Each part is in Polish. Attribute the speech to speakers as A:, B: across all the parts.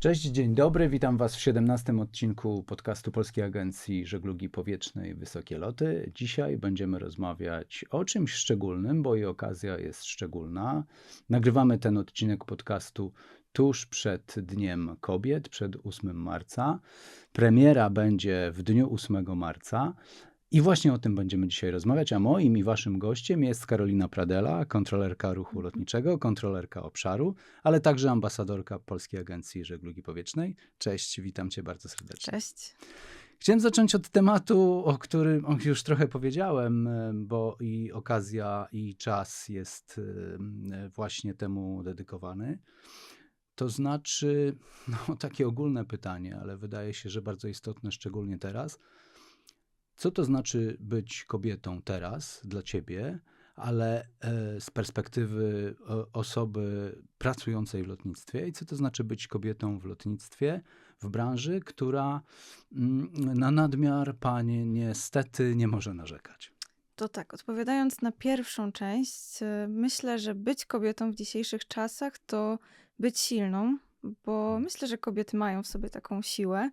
A: Cześć, dzień dobry, witam Was w 17 odcinku podcastu Polskiej Agencji Żeglugi Powietrznej Wysokie Loty. Dzisiaj będziemy rozmawiać o czymś szczególnym, bo i okazja jest szczególna. Nagrywamy ten odcinek podcastu tuż przed Dniem Kobiet, przed 8 marca. Premiera będzie w dniu 8 marca. I właśnie o tym będziemy dzisiaj rozmawiać, a moim i waszym gościem jest Karolina Pradela, kontrolerka ruchu lotniczego, kontrolerka obszaru, ale także ambasadorka Polskiej Agencji Żeglugi Powietrznej. Cześć, witam cię bardzo serdecznie.
B: Cześć.
A: Chciałem zacząć od tematu, o którym już trochę powiedziałem, bo i okazja, i czas jest właśnie temu dedykowany. To znaczy, no, takie ogólne pytanie, ale wydaje się, że bardzo istotne, szczególnie teraz – co to znaczy być kobietą teraz dla ciebie, ale e, z perspektywy osoby pracującej w lotnictwie i co to znaczy być kobietą w lotnictwie, w branży, która mm, na nadmiar pani niestety nie może narzekać?
B: To tak, odpowiadając na pierwszą część, e, myślę, że być kobietą w dzisiejszych czasach to być silną, bo hmm. myślę, że kobiety mają w sobie taką siłę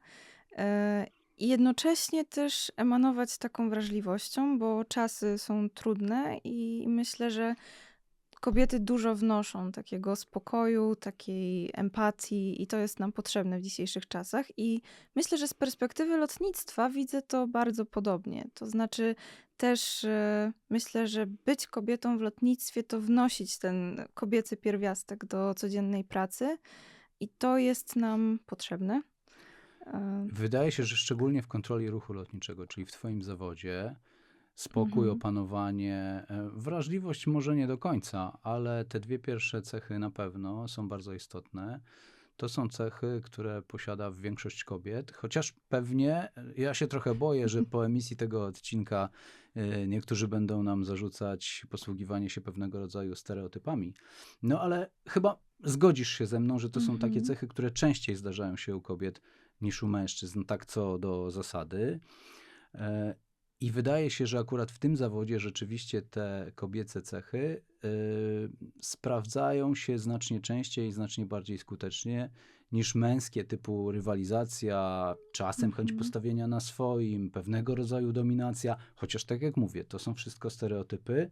B: e, i jednocześnie też emanować taką wrażliwością, bo czasy są trudne i myślę, że kobiety dużo wnoszą takiego spokoju, takiej empatii i to jest nam potrzebne w dzisiejszych czasach. I myślę, że z perspektywy lotnictwa widzę to bardzo podobnie. To znaczy też yy, myślę, że być kobietą w lotnictwie to wnosić ten kobiecy pierwiastek do codziennej pracy i to jest nam potrzebne.
A: Wydaje się, że szczególnie w kontroli ruchu lotniczego, czyli w Twoim zawodzie, spokój, mhm. opanowanie, e, wrażliwość może nie do końca, ale te dwie pierwsze cechy na pewno są bardzo istotne. To są cechy, które posiada większość kobiet, chociaż pewnie e, ja się trochę boję, że po emisji tego odcinka e, niektórzy będą nam zarzucać posługiwanie się pewnego rodzaju stereotypami. No ale chyba zgodzisz się ze mną, że to są takie mhm. cechy, które częściej zdarzają się u kobiet niż u mężczyzn, tak co do zasady. E, I wydaje się, że akurat w tym zawodzie rzeczywiście te kobiece cechy y, sprawdzają się znacznie częściej i znacznie bardziej skutecznie niż męskie, typu rywalizacja, czasem chęć mhm. postawienia na swoim, pewnego rodzaju dominacja. Chociaż tak jak mówię, to są wszystko stereotypy,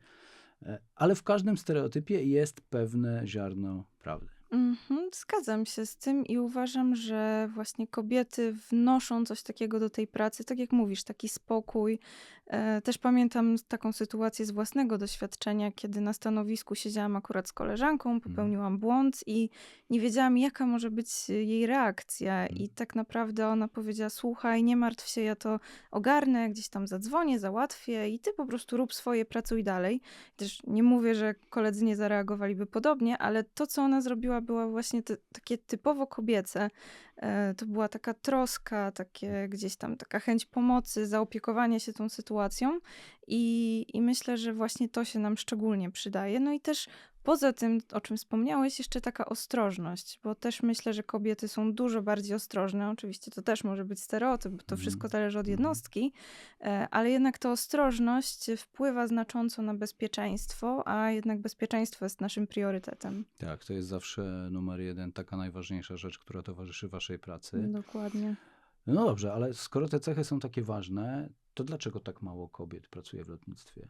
A: e, ale w każdym stereotypie jest pewne ziarno prawdy.
B: Mhm, zgadzam się z tym i uważam, że właśnie kobiety wnoszą coś takiego do tej pracy, tak jak mówisz, taki spokój. E, też pamiętam taką sytuację z własnego doświadczenia, kiedy na stanowisku siedziałam akurat z koleżanką, mhm. popełniłam błąd i nie wiedziałam, jaka może być jej reakcja. I mhm. tak naprawdę ona powiedziała: Słuchaj, nie martw się, ja to ogarnę, gdzieś tam zadzwonię, załatwię i ty po prostu rób swoje, pracuj dalej. Też nie mówię, że koledzy nie zareagowaliby podobnie, ale to, co ona zrobiła, była właśnie te, takie typowo kobiece. E, to była taka troska, takie gdzieś tam taka chęć pomocy, zaopiekowanie się tą sytuacją i, i myślę, że właśnie to się nam szczególnie przydaje. No i też Poza tym, o czym wspomniałeś, jeszcze taka ostrożność, bo też myślę, że kobiety są dużo bardziej ostrożne. Oczywiście to też może być stereotyp, bo to mhm. wszystko zależy od mhm. jednostki, e, ale jednak ta ostrożność wpływa znacząco na bezpieczeństwo, a jednak bezpieczeństwo jest naszym priorytetem.
A: Tak, to jest zawsze numer jeden, taka najważniejsza rzecz, która towarzyszy waszej pracy.
B: Dokładnie.
A: No dobrze, ale skoro te cechy są takie ważne, to dlaczego tak mało kobiet pracuje w lotnictwie?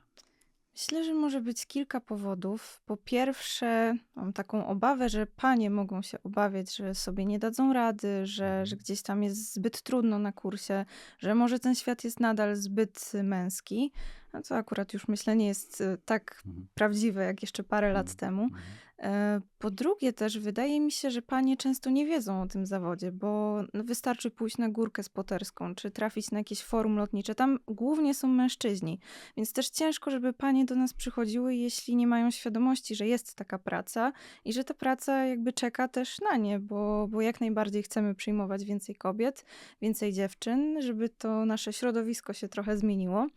B: Myślę, że może być kilka powodów. Po pierwsze, mam taką obawę, że panie mogą się obawiać, że sobie nie dadzą rady, że, mhm. że gdzieś tam jest zbyt trudno na kursie, że może ten świat jest nadal zbyt męski. No co akurat już myślę nie jest e, tak mhm. prawdziwe jak jeszcze parę lat mhm. temu. E, po drugie też wydaje mi się, że panie często nie wiedzą o tym zawodzie, bo no, wystarczy pójść na górkę spoterską, czy trafić na jakieś forum lotnicze. Tam głównie są mężczyźni, więc też ciężko, żeby panie do nas przychodziły, jeśli nie mają świadomości, że jest taka praca i że ta praca jakby czeka też na nie, bo, bo jak najbardziej chcemy przyjmować więcej kobiet, więcej dziewczyn, żeby to nasze środowisko się trochę zmieniło.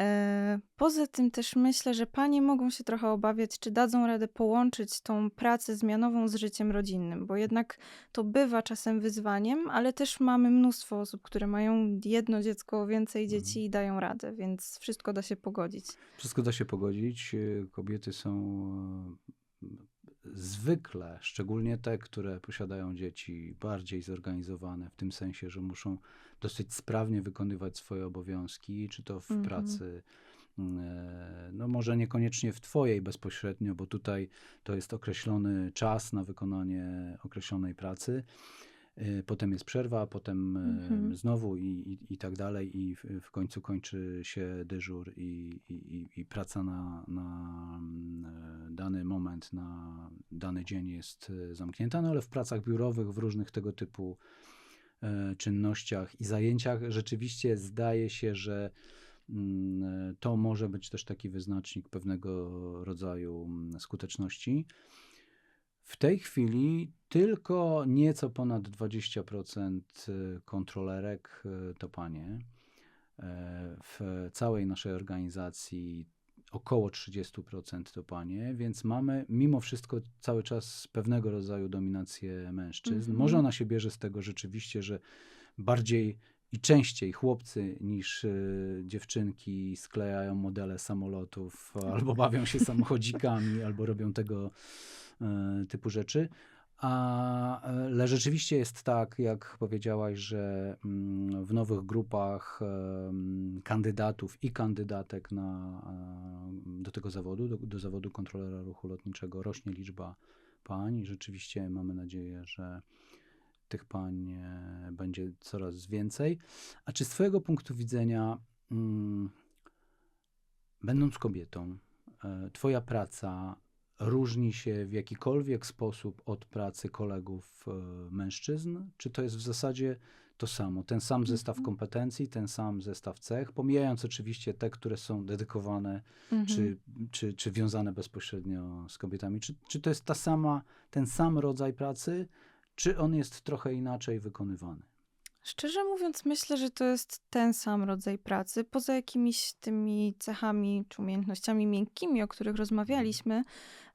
B: E, poza tym też myślę, że panie mogą się trochę obawiać, czy dadzą radę połączyć tą pracę zmianową z życiem rodzinnym, bo jednak to bywa czasem wyzwaniem, ale też mamy mnóstwo osób, które mają jedno dziecko, więcej mhm. dzieci i dają radę, więc wszystko da się pogodzić.
A: Wszystko da się pogodzić. E, kobiety są zwykle, szczególnie te, które posiadają dzieci bardziej zorganizowane, w tym sensie, że muszą dosyć sprawnie wykonywać swoje obowiązki, czy to w
B: Mhm.
A: pracy, e, no może niekoniecznie w twojej bezpośrednio, bo tutaj to jest określony czas na wykonanie określonej pracy. E, Potem jest przerwa, potem e,
B: Mhm.
A: znowu i, i, i tak dalej, i w, w końcu kończy się dyżur i, i, i- praca na, na mm, dany moment, na dany dzień jest zamknięta, no ale w pracach biurowych, w różnych tego typu czynnościach i zajęciach rzeczywiście zdaje się, że mm, e, to może być też taki wyznacznik pewnego rodzaju mm, skuteczności. W tej chwili tylko nieco ponad 20% kontrolerek e, to panie. E, W całej naszej organizacji około 30% to panie, więc mamy mimo wszystko cały czas pewnego rodzaju dominację mężczyzn.
B: Mhm.
A: Może ona się bierze z tego rzeczywiście, że bardziej i częściej chłopcy niż y, dziewczynki sklejają modele samolotów, albo bawią się samochodzikami, albo robią tego y, typu rzeczy. Ale rzeczywiście jest tak, jak powiedziałaś, że mm, w nowych grupach kandydatów i kandydatek na, e, do tego zawodu, do, do zawodu kontrolera ruchu lotniczego rośnie liczba pań. Rzeczywiście mamy nadzieję, że tych pań e, będzie coraz więcej. A czy z Twojego punktu widzenia, mm, będąc kobietą, e, Twoja praca różni się w jakikolwiek sposób od pracy kolegów e, mężczyzn? Czy to jest w zasadzie to samo? Ten sam zestaw
B: Mhm.
A: kompetencji, ten sam zestaw cech, pomijając oczywiście te, które są dedykowane
B: Mhm.
A: czy, czy, czy wiązane bezpośrednio z kobietami? Czy, czy to jest ta sama, ten sam rodzaj pracy, czy on jest trochę inaczej wykonywany?
B: Szczerze mówiąc, myślę, że to jest ten sam rodzaj pracy, poza jakimiś tymi cechami czy umiejętnościami miękkimi, o których rozmawialiśmy.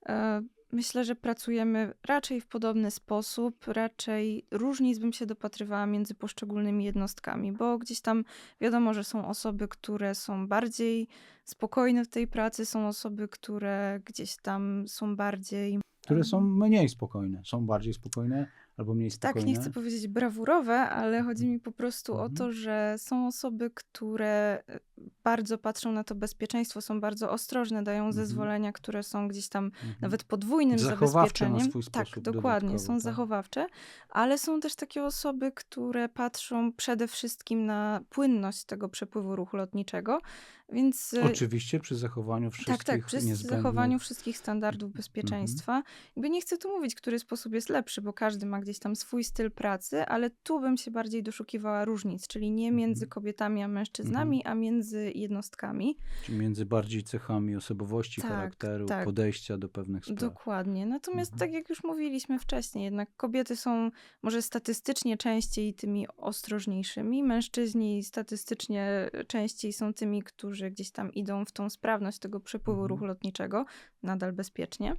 B: e, Myślę, że pracujemy raczej w podobny sposób, raczej różnic bym się dopatrywała między poszczególnymi jednostkami, bo gdzieś tam wiadomo, że są osoby, które są bardziej spokojne w tej pracy, są osoby, które gdzieś tam są bardziej
A: Które są mniej spokojne, są bardziej spokojne albo mniej spokojne.
B: Tak, nie chcę powiedzieć brawurowe, ale chodzi mi po prostu o
A: Mhm.
B: to, że są osoby, które e, bardzo patrzą na to bezpieczeństwo, są bardzo ostrożne, dają
A: Mhm.
B: zezwolenia, które są gdzieś tam
A: Mhm.
B: nawet podwójnym zabezpieczeniem. tak, dokładnie, są
A: tak.
B: zachowawcze, ale są też takie osoby, które patrzą przede wszystkim na płynność tego przepływu ruchu lotniczego, więc e,
A: Oczywiście przy zachowaniu wszystkich
B: tak, tak, przy zachowaniu wszystkich standardów
A: Mhm.
B: bezpieczeństwa. Jakby nie chcę tu mówić, który sposób jest lepszy, bo każdy ma gdzieś tam swój styl pracy, ale tu bym się bardziej doszukiwała różnic, czyli nie między
A: Mhm.
B: kobietami a mężczyznami, a między jednostkami.
A: Czy między bardziej cechami osobowości,
B: Tak,
A: charakteru,
B: tak.
A: podejścia do pewnych spraw.
B: Dokładnie. Natomiast
A: Mhm.
B: tak jak już mówiliśmy wcześniej, jednak kobiety są może statystycznie częściej tymi ostrożniejszymi, mężczyźni statystycznie częściej są tymi, którzy gdzieś tam idą w tą sprawność tego przepływu
A: Mhm.
B: ruchu lotniczego, nadal bezpiecznie.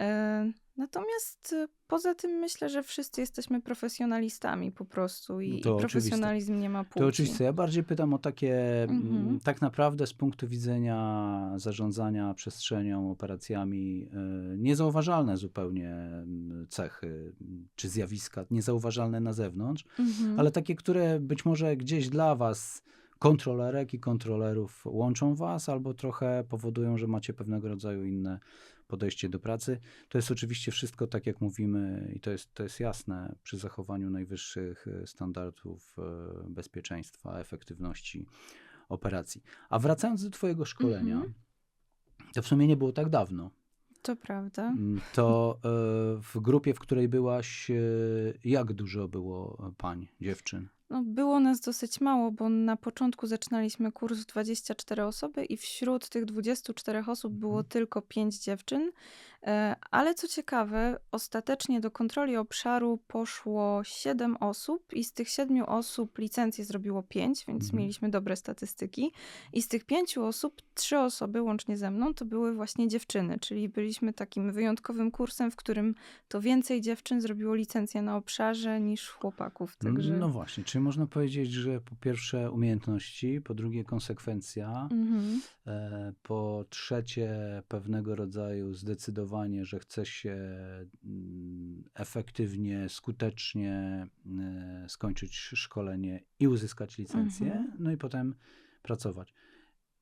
B: E, Natomiast e, poza tym myślę, że wszyscy jesteśmy profesjonalistami po prostu i,
A: No
B: i
A: to oczywiste.
B: profesjonalizm nie ma płci.
A: To oczywiście. Ja bardziej pytam o takie,
B: Mhm.
A: mm, tak naprawdę z punktu widzenia zarządzania przestrzenią, operacjami, y, niezauważalne zupełnie mm, cechy mm, czy zjawiska, niezauważalne na zewnątrz,
B: Mhm.
A: ale takie, które być może gdzieś dla was, kontrolerek i kontrolerów, łączą was albo trochę powodują, że macie pewnego rodzaju inne podejście do pracy. To jest oczywiście wszystko tak, jak mówimy, i to jest, to jest jasne, przy zachowaniu najwyższych e, standardów e, bezpieczeństwa, efektywności operacji. A wracając do Twojego szkolenia,
B: Mhm.
A: to w sumie nie było tak dawno.
B: To prawda.
A: Mm, To e, w grupie, w której byłaś, jak dużo było pań, dziewczyn?
B: No, było nas dosyć mało, bo na początku zaczynaliśmy kurs w 24 osoby i wśród tych 24 osób było
A: Mhm.
B: tylko 5 dziewczyn. E, Ale co ciekawe, ostatecznie do kontroli obszaru poszło 7 osób i z tych 7 osób licencję zrobiło 5, więc
A: Mhm.
B: mieliśmy dobre statystyki. I z tych 5 osób 3 osoby łącznie ze mną to były właśnie dziewczyny, czyli byliśmy takim wyjątkowym kursem, w którym to więcej dziewczyn zrobiło licencję na obszarze niż chłopaków. Także...
A: No właśnie, czy Czyli można powiedzieć, że po pierwsze umiejętności, po drugie konsekwencja,
B: Mhm.
A: e, po trzecie pewnego rodzaju zdecydowanie, że chce się mm, efektywnie, skutecznie e, skończyć szkolenie i uzyskać licencję,
B: Mhm.
A: no i potem pracować.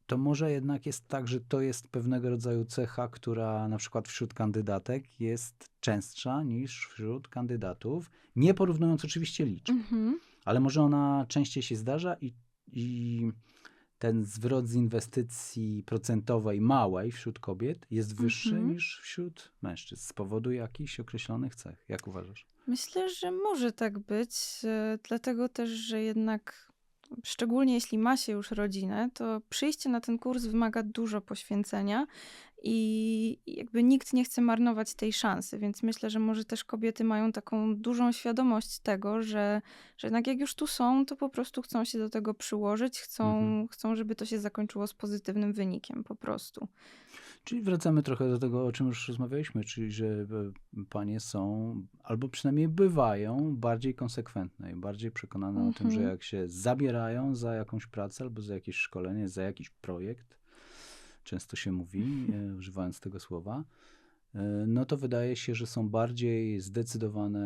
A: To może jednak jest tak, że to jest pewnego rodzaju cecha, która na przykład wśród kandydatek jest częstsza niż wśród kandydatów, nie porównując oczywiście liczb,
B: Mhm.
A: Ale może ona częściej się zdarza i, i ten zwrot z inwestycji procentowej małej wśród kobiet jest wyższy
B: Mhm.
A: niż wśród mężczyzn z powodu jakichś określonych cech. Jak uważasz?
B: Myślę, że może tak być, e, dlatego też, że jednak szczególnie jeśli ma się już rodzinę, to przyjście na ten kurs wymaga dużo poświęcenia i jakby nikt nie chce marnować tej szansy, więc myślę, że może też kobiety mają taką dużą świadomość tego, że, że jednak jak już tu są, to po prostu chcą się do tego przyłożyć, chcą,
A: Mhm.
B: chcą, żeby to się zakończyło z pozytywnym wynikiem po prostu.
A: Czyli wracamy trochę do tego, o czym już rozmawialiśmy, czyli że e, panie są, albo przynajmniej bywają, bardziej konsekwentne i bardziej przekonane o tym, że
B: Mhm.
A: jak się zabierają za jakąś pracę albo za jakieś szkolenie, za jakiś projekt, często się mówi, e, używając tego słowa, e, no to wydaje się, że są bardziej zdecydowane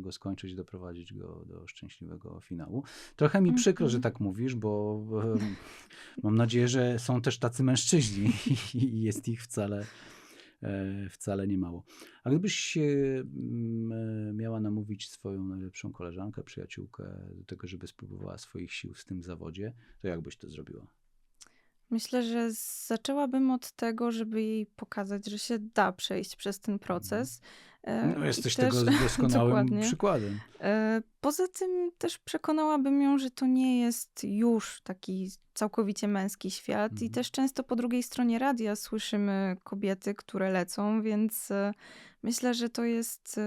A: go skończyć, doprowadzić go do szczęśliwego finału. Trochę mi przykro, że
B: Mhm.
A: tak mówisz, bo mam nadzieję, że są też tacy mężczyźni i jest ich wcale, e, wcale nie mało. A gdybyś miała namówić swoją najlepszą koleżankę, przyjaciółkę do tego, żeby spróbowała swoich sił w tym zawodzie, to jak byś to zrobiła?
B: Myślę, że zaczęłabym od tego, żeby jej pokazać, że się da przejść przez ten proces. e,
A: No,
B: i
A: jesteś
B: też-
A: tego doskonałym przykładem.
B: E, Poza tym też przekonałabym ją, że to nie jest już taki całkowicie męski świat i
A: Mhm.
B: też często po drugiej stronie radia słyszymy kobiety, które lecą, więc e, myślę, że to jest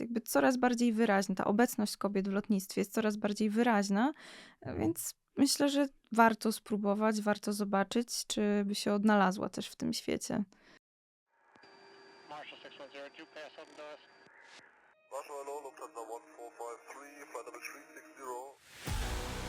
B: jakby coraz bardziej wyraźna. Ta obecność kobiet w lotnictwie jest coraz bardziej wyraźna, więc myślę, że warto spróbować, warto zobaczyć, czy by się odnalazła też w tym świecie.
C: Marshall 610, pass open to us.
D: Marshall, hello, Lufthansa 1453, flight number 360.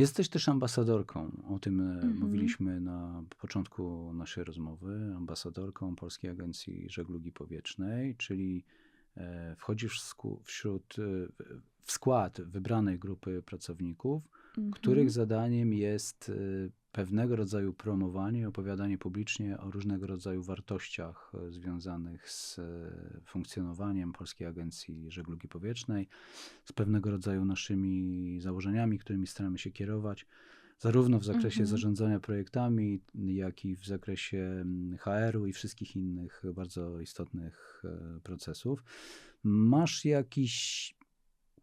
A: Jesteś też ambasadorką. O tym e,
B: Mhm.
A: mówiliśmy na początku naszej rozmowy. Ambasadorką Polskiej Agencji Żeglugi Powietrznej, czyli e, wchodzisz wśród, e, w- skład wybranej grupy pracowników,
B: Mhm.
A: których zadaniem jest pewnego rodzaju promowanie, opowiadanie publicznie o różnego rodzaju wartościach e, związanych z e, funkcjonowaniem Polskiej Agencji Żeglugi Powietrznej, z pewnego rodzaju naszymi założeniami, którymi staramy się kierować, zarówno w zakresie
B: Mhm.
A: zarządzania projektami, jak i w zakresie HR-u i wszystkich innych bardzo istotnych e, procesów. Masz jakiś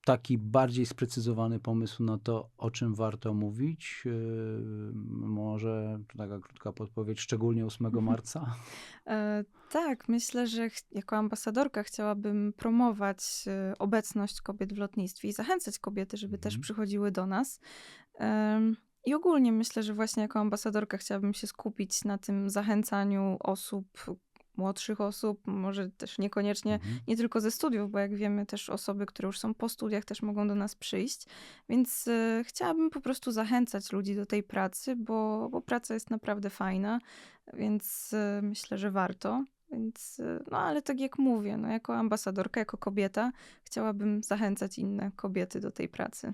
A: taki bardziej sprecyzowany pomysł na to, o czym warto mówić? Yy, Może taka krótka podpowiedź, szczególnie 8 marca?
B: E, tak, myślę, że ch- jako ambasadorka chciałabym promować e, obecność kobiet w lotnictwie i zachęcać kobiety, żeby też
A: Mhm.
B: przychodziły do nas. I ogólnie myślę, że właśnie jako ambasadorka chciałabym się skupić na tym zachęcaniu osób młodszych osób, może też niekoniecznie
A: Mhm.
B: nie tylko ze studiów, bo jak wiemy, też osoby, które już są po studiach, też mogą do nas przyjść. Więc e, chciałabym po prostu zachęcać ludzi do tej pracy, bo, bo praca jest naprawdę fajna, więc e, myślę, że warto. Więc, e, no ale tak jak mówię, no, jako ambasadorka, jako kobieta, chciałabym zachęcać inne kobiety do tej pracy.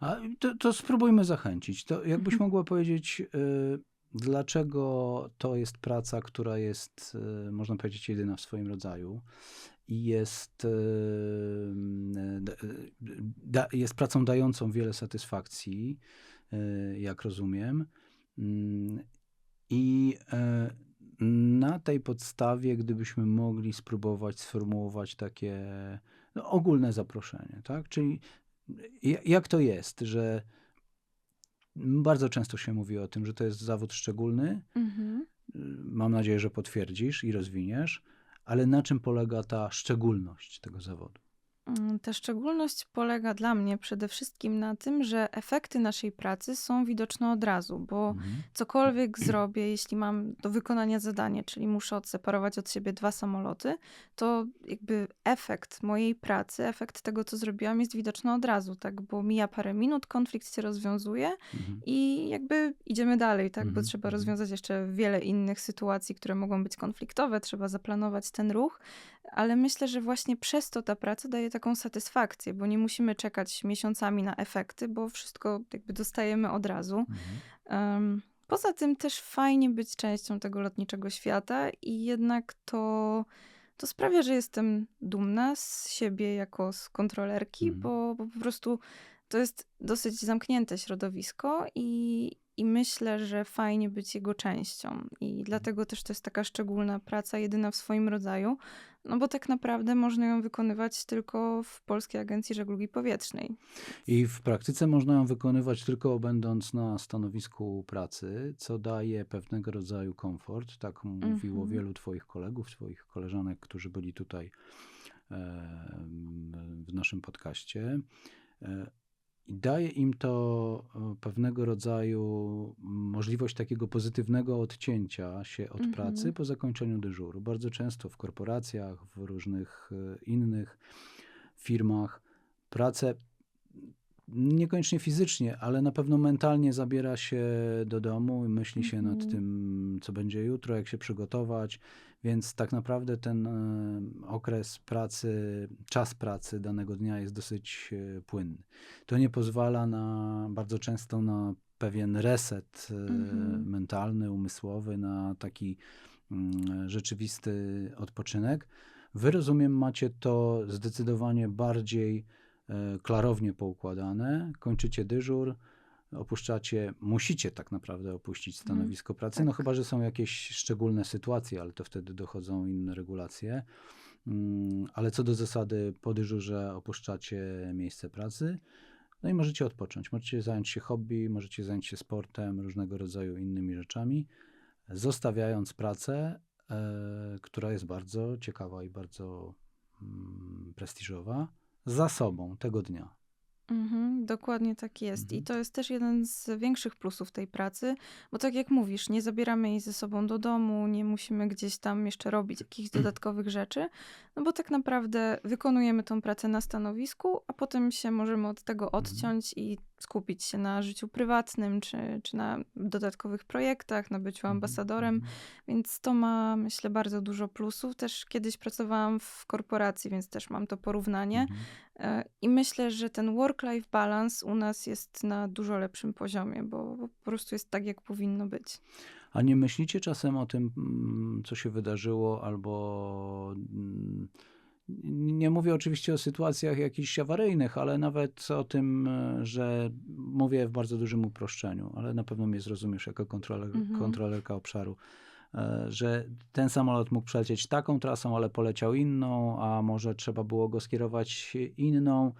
A: A to, to spróbujmy zachęcić. To jakbyś mogła powiedzieć, y, dlaczego to jest praca, która jest, y, można powiedzieć, jedyna w swoim rodzaju i jest, d- da, jest pracą dającą wiele satysfakcji, jak rozumiem. Mm, I na tej podstawie, gdybyśmy mogli spróbować sformułować takie no, ogólne zaproszenie, tak? Czyli ja- jak to jest, że bardzo często się mówi o tym, że to jest zawód szczególny.
B: Mhm.
A: Mam nadzieję, że potwierdzisz i rozwiniesz, ale na czym polega ta szczególność tego zawodu?
B: Mm, Ta szczególność polega dla mnie przede wszystkim na tym, że efekty naszej pracy są widoczne od razu, bo
A: Mhm.
B: cokolwiek zrobię, jeśli mam do wykonania zadanie, czyli muszę odseparować od siebie dwa samoloty, to jakby efekt mojej pracy, efekt tego, co zrobiłam, jest widoczny od razu, tak? Bo mija parę minut, konflikt się rozwiązuje
A: Mhm.
B: i jakby idziemy dalej, tak? Bo
A: Mhm,
B: trzeba rozwiązać jeszcze wiele innych sytuacji, które mogą być konfliktowe, trzeba zaplanować ten ruch, ale myślę, że właśnie przez to ta praca daje taką satysfakcję, bo nie musimy czekać miesiącami na efekty, bo wszystko jakby dostajemy od razu.
A: Mhm.
B: Em, Poza tym też fajnie być częścią tego lotniczego świata i jednak to, to sprawia, że jestem dumna z siebie jako z kontrolerki,
A: Mhm.
B: bo, bo po prostu to jest dosyć zamknięte środowisko i, i myślę, że fajnie być jego częścią. I dlatego też to jest taka szczególna praca, jedyna w swoim rodzaju, no bo tak naprawdę można ją wykonywać tylko w Polskiej Agencji Żeglugi Powietrznej.
A: I w praktyce można ją wykonywać tylko będąc na stanowisku pracy, co daje pewnego rodzaju komfort. Tak mówiło
B: Mhm.
A: wielu Twoich kolegów, Twoich koleżanek, którzy byli tutaj e, w naszym podcaście. E, I daje im to e, pewnego rodzaju możliwość takiego pozytywnego odcięcia się od
B: Mhm.
A: pracy po zakończeniu dyżuru. Bardzo często w korporacjach, w różnych e, innych firmach pracę niekoniecznie fizycznie, ale na pewno mentalnie zabiera się do domu i myśli się nad
B: Mhm.
A: tym, co będzie jutro, jak się przygotować. Więc tak naprawdę ten e, okres pracy, czas pracy danego dnia jest dosyć e, płynny. To nie pozwala na bardzo często na pewien reset
B: Mhm.
A: mentalny, umysłowy, na taki mm, rzeczywisty odpoczynek. Wy rozumiem, macie to zdecydowanie bardziej klarownie poukładane. Kończycie dyżur, opuszczacie, musicie tak naprawdę opuścić stanowisko pracy, no
B: tak.
A: chyba, że są jakieś szczególne sytuacje, ale to wtedy dochodzą inne regulacje. Mm, Ale co do zasady, po dyżurze opuszczacie miejsce pracy. No i możecie odpocząć. Możecie zająć się hobby, możecie zająć się sportem, różnego rodzaju innymi rzeczami, zostawiając pracę, e, która jest bardzo ciekawa i bardzo mm, prestiżowa, za sobą tego dnia.
B: Mhm, dokładnie tak jest.
A: Mhm.
B: I to jest też jeden z większych plusów tej pracy, bo tak jak mówisz, nie zabieramy jej ze sobą do domu, nie musimy gdzieś tam jeszcze robić jakichś dodatkowych rzeczy, no bo tak naprawdę wykonujemy tą pracę na stanowisku, a potem się możemy od tego
A: Mhm.
B: odciąć i skupić się na życiu prywatnym, czy, czy na dodatkowych projektach, na byciu
A: Mhm,
B: ambasadorem.
A: mhm.
B: Więc to ma, myślę, bardzo dużo plusów. Też kiedyś pracowałam w korporacji, więc też mam to porównanie.
A: Mhm.
B: E, I myślę, że ten work-life balance u nas jest na dużo lepszym poziomie, bo po prostu jest tak, jak powinno być.
A: A nie myślicie czasem o tym, mm, co się wydarzyło, albo mm, nie mówię oczywiście o sytuacjach jakichś awaryjnych, ale nawet o tym, że mówię w bardzo dużym uproszczeniu, ale na pewno mnie zrozumiesz jako kontroler,
B: Mhm.
A: kontrolerka obszaru, e, że ten samolot mógł przelecieć taką trasą, ale poleciał inną, a może trzeba było go skierować inną.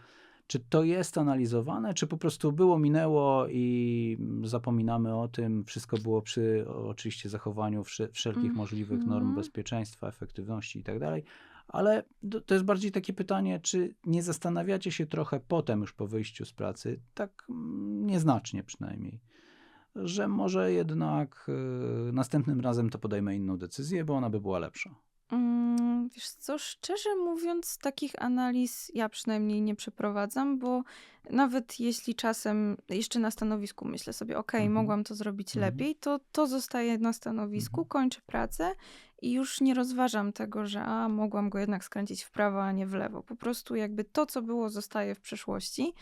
A: Czy to jest analizowane, czy po prostu było, minęło i zapominamy o tym? Wszystko było przy oczywiście zachowaniu wsze- wszelkich możliwych norm
B: Mhm.
A: bezpieczeństwa, efektywności i tak. Ale to, jest bardziej takie pytanie, czy nie zastanawiacie się trochę potem, już po wyjściu z pracy, tak mm, nieznacznie przynajmniej, że może jednak y, następnym razem to podejmę inną decyzję, bo ona by była lepsza.
B: Mm, Wiesz co, szczerze mówiąc, takich analiz ja przynajmniej nie przeprowadzam, bo nawet jeśli czasem jeszcze na stanowisku myślę sobie, ok,
A: Mhm.
B: mogłam to zrobić
A: Mhm.
B: lepiej, to to zostaje na stanowisku,
A: Mhm.
B: kończę pracę i już nie rozważam tego, że a, mogłam go jednak skręcić w prawo, a nie w lewo. Po prostu jakby to, co było, zostaje w przeszłości.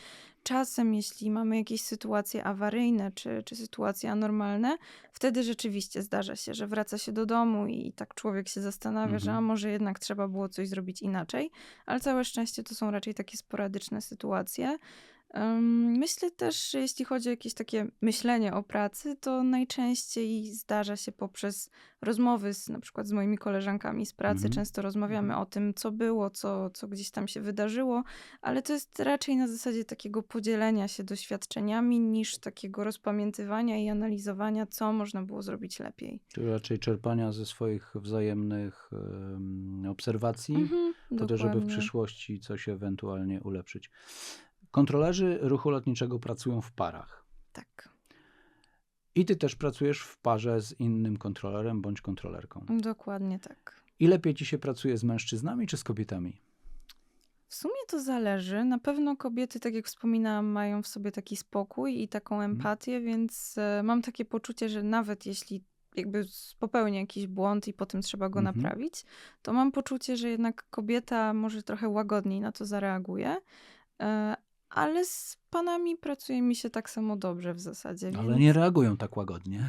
B: Czasem, jeśli mamy jakieś sytuacje awaryjne czy, czy sytuacje anormalne, wtedy rzeczywiście zdarza się, że wraca się do domu i tak człowiek się zastanawia, że a
A: Mhm.
B: może jednak trzeba było coś zrobić inaczej, ale całe szczęście to są raczej takie sporadyczne sytuacje. Myślę też, że jeśli chodzi o jakieś takie myślenie o pracy, to najczęściej zdarza się poprzez rozmowy z, na przykład z moimi koleżankami z pracy.
A: Mhm.
B: Często rozmawiamy o tym, co było, co, co gdzieś tam się wydarzyło, ale to jest raczej na zasadzie takiego podzielenia się doświadczeniami niż takiego rozpamiętywania i analizowania, co można było zrobić lepiej.
A: Czy raczej czerpania ze swoich wzajemnych em, obserwacji,
B: Mhm,
A: po to, żeby w przyszłości coś ewentualnie ulepszyć. Kontrolerzy ruchu lotniczego pracują w parach.
B: Tak,
A: I ty też pracujesz w parze z innym kontrolerem bądź kontrolerką.
B: dokładnie tak.
A: I lepiej ci się pracuje z mężczyznami czy z kobietami?
B: W sumie to zależy. Na pewno kobiety, tak jak wspominałam, mają w sobie taki spokój i taką
A: Mhm.
B: empatię, więc e, mam takie poczucie, że nawet jeśli jakby popełnię jakiś błąd i potem trzeba go
A: Mhm.
B: naprawić, to mam poczucie, że jednak kobieta może trochę łagodniej na to zareaguje. Ale z panami pracuje mi się tak samo dobrze w zasadzie.
A: Ale
B: więc
A: nie reagują tak łagodnie.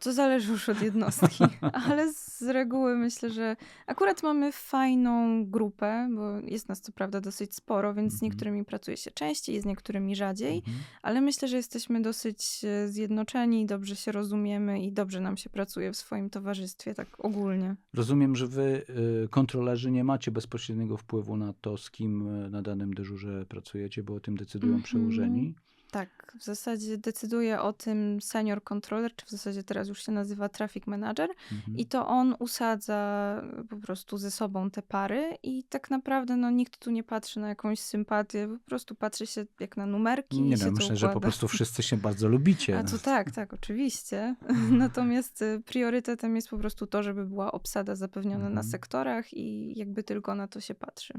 B: To zależy już od jednostki, ale z reguły myślę, że akurat mamy fajną grupę, bo jest nas co prawda dosyć sporo, więc z
A: Mhm.
B: niektórymi pracuje się częściej, z niektórymi rzadziej,
A: Mhm.
B: ale myślę, że jesteśmy dosyć e, zjednoczeni, dobrze się rozumiemy i dobrze nam się pracuje w swoim towarzystwie, tak ogólnie.
A: Rozumiem, że wy, y, kontrolerzy, nie macie bezpośredniego wpływu na to, z kim y, na danym dyżurze pracujecie, bo o tym decydują
B: Mhm.
A: przełożeni.
B: Tak, w zasadzie decyduje o tym senior controller, czy w zasadzie teraz już się nazywa traffic manager.
A: Mhm.
B: I to on usadza po prostu ze sobą te pary i tak naprawdę no, nikt tu nie patrzy na jakąś sympatię, po prostu patrzy się jak na numerki
A: Nie
B: to
A: myślę, że po prostu wszyscy się bardzo lubicie.
B: A to tak, tak, oczywiście. Natomiast y, priorytetem jest po prostu to, żeby była obsada zapewniona na
A: Mhm.
B: sektorach i jakby tylko na to się patrzy.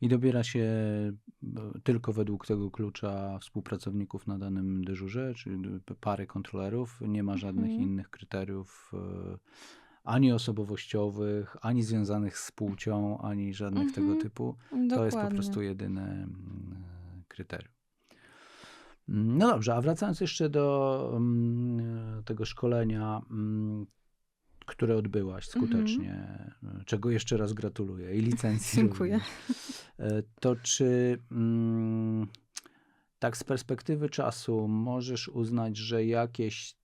A: I dobiera się e, tylko według tego klucza współpracowników na danym dyżurze, czy p- pary kontrolerów. Nie ma żadnych
B: Mhm.
A: innych kryteriów e, ani osobowościowych, ani związanych z płcią, ani żadnych tego
B: Mhm.
A: typu.
B: Dokładnie.
A: To jest po prostu jedyne mm, kryterium. Mm, No dobrze, a wracając jeszcze do mm, tego szkolenia, mm, które odbyłaś skutecznie, e, czego jeszcze raz gratuluję i licencji.
B: Dziękuję.
A: również. E, To czy mm, tak z perspektywy czasu możesz uznać, że jakieś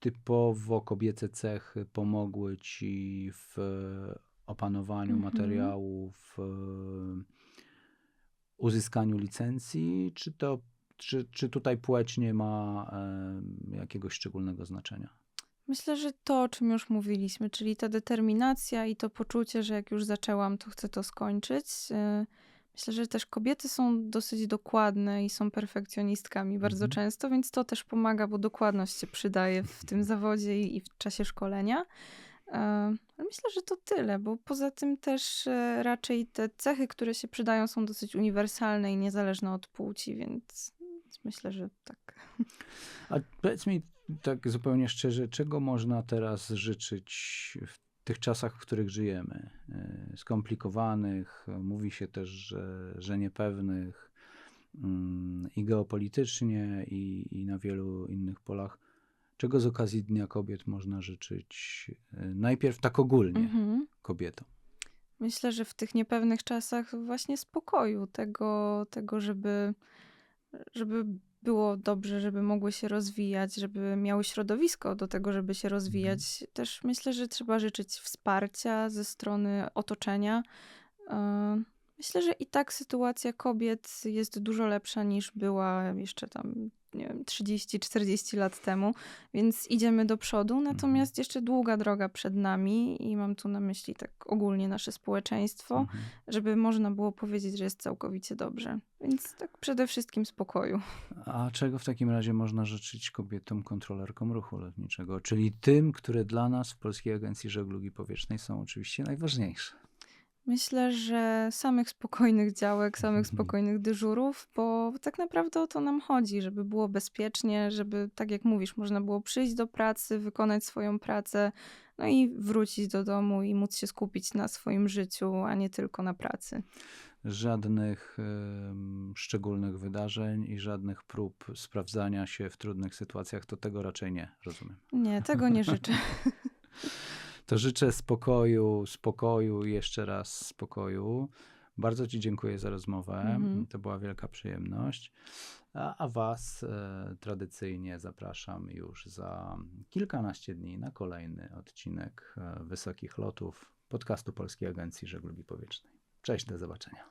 A: typowo kobiece cechy pomogły ci w e, opanowaniu
B: Mhm.
A: materiału, w e, uzyskaniu licencji, czy to czy, czy tutaj płeć nie ma e, jakiegoś szczególnego znaczenia?
B: Myślę, że to, o czym już mówiliśmy, czyli ta determinacja i to poczucie, że jak już zaczęłam, to chcę to skończyć. Y, Myślę, że też kobiety są dosyć dokładne i są perfekcjonistkami bardzo
A: Mhm.
B: często, więc to też pomaga, bo dokładność się przydaje w tym zawodzie i w czasie szkolenia. E, myślę, że to tyle, bo poza tym też e, raczej te cechy, które się przydają, są dosyć uniwersalne i niezależne od płci, więc więc myślę, że tak.
A: A powiedz mi tak zupełnie szczerze, czego można teraz życzyć w tych czasach, w których żyjemy? E, Skomplikowanych, mówi się też, że, że niepewnych mm, i geopolitycznie, i, i na wielu innych polach. Czego z okazji Dnia Kobiet można życzyć e, najpierw tak ogólnie
B: Mhm.
A: kobietom?
B: Myślę, że w tych niepewnych czasach właśnie spokoju, tego, tego żeby, żeby było dobrze, żeby mogły się rozwijać, żeby miały środowisko do tego, żeby się rozwijać. Też myślę, że trzeba życzyć wsparcia ze strony otoczenia. E, Myślę, że i tak sytuacja kobiet jest dużo lepsza niż była jeszcze tam nie wiem, 30-40 lat temu, więc idziemy do przodu, natomiast jeszcze długa droga przed nami i mam tu na myśli tak ogólnie nasze społeczeństwo,
A: Mhm.
B: żeby można było powiedzieć, że jest całkowicie dobrze. Więc tak przede wszystkim spokoju.
A: A czego w takim razie można życzyć kobietom kontrolerkom ruchu lotniczego, czyli tym, które dla nas w Polskiej Agencji Żeglugi Powietrznej są oczywiście najważniejsze?
B: Myślę, że samych spokojnych działek, samych spokojnych dyżurów, bo tak naprawdę o to nam chodzi, żeby było bezpiecznie, żeby, tak jak mówisz, można było przyjść do pracy, wykonać swoją pracę, no i wrócić do domu i móc się skupić na swoim życiu, a nie tylko na pracy.
A: Żadnych em, szczególnych wydarzeń i żadnych prób sprawdzania się w trudnych sytuacjach, to tego raczej nie rozumiem.
B: Nie, tego nie życzę.
A: To życzę spokoju, spokoju i jeszcze raz spokoju. Bardzo Ci dziękuję za rozmowę.
B: Mhm.
A: To była wielka przyjemność. A, a Was e, tradycyjnie zapraszam już za kilkanaście dni na kolejny odcinek e, Wysokich Lotów podcastu Polskiej Agencji Żeglugi Powietrznej. Cześć, do zobaczenia.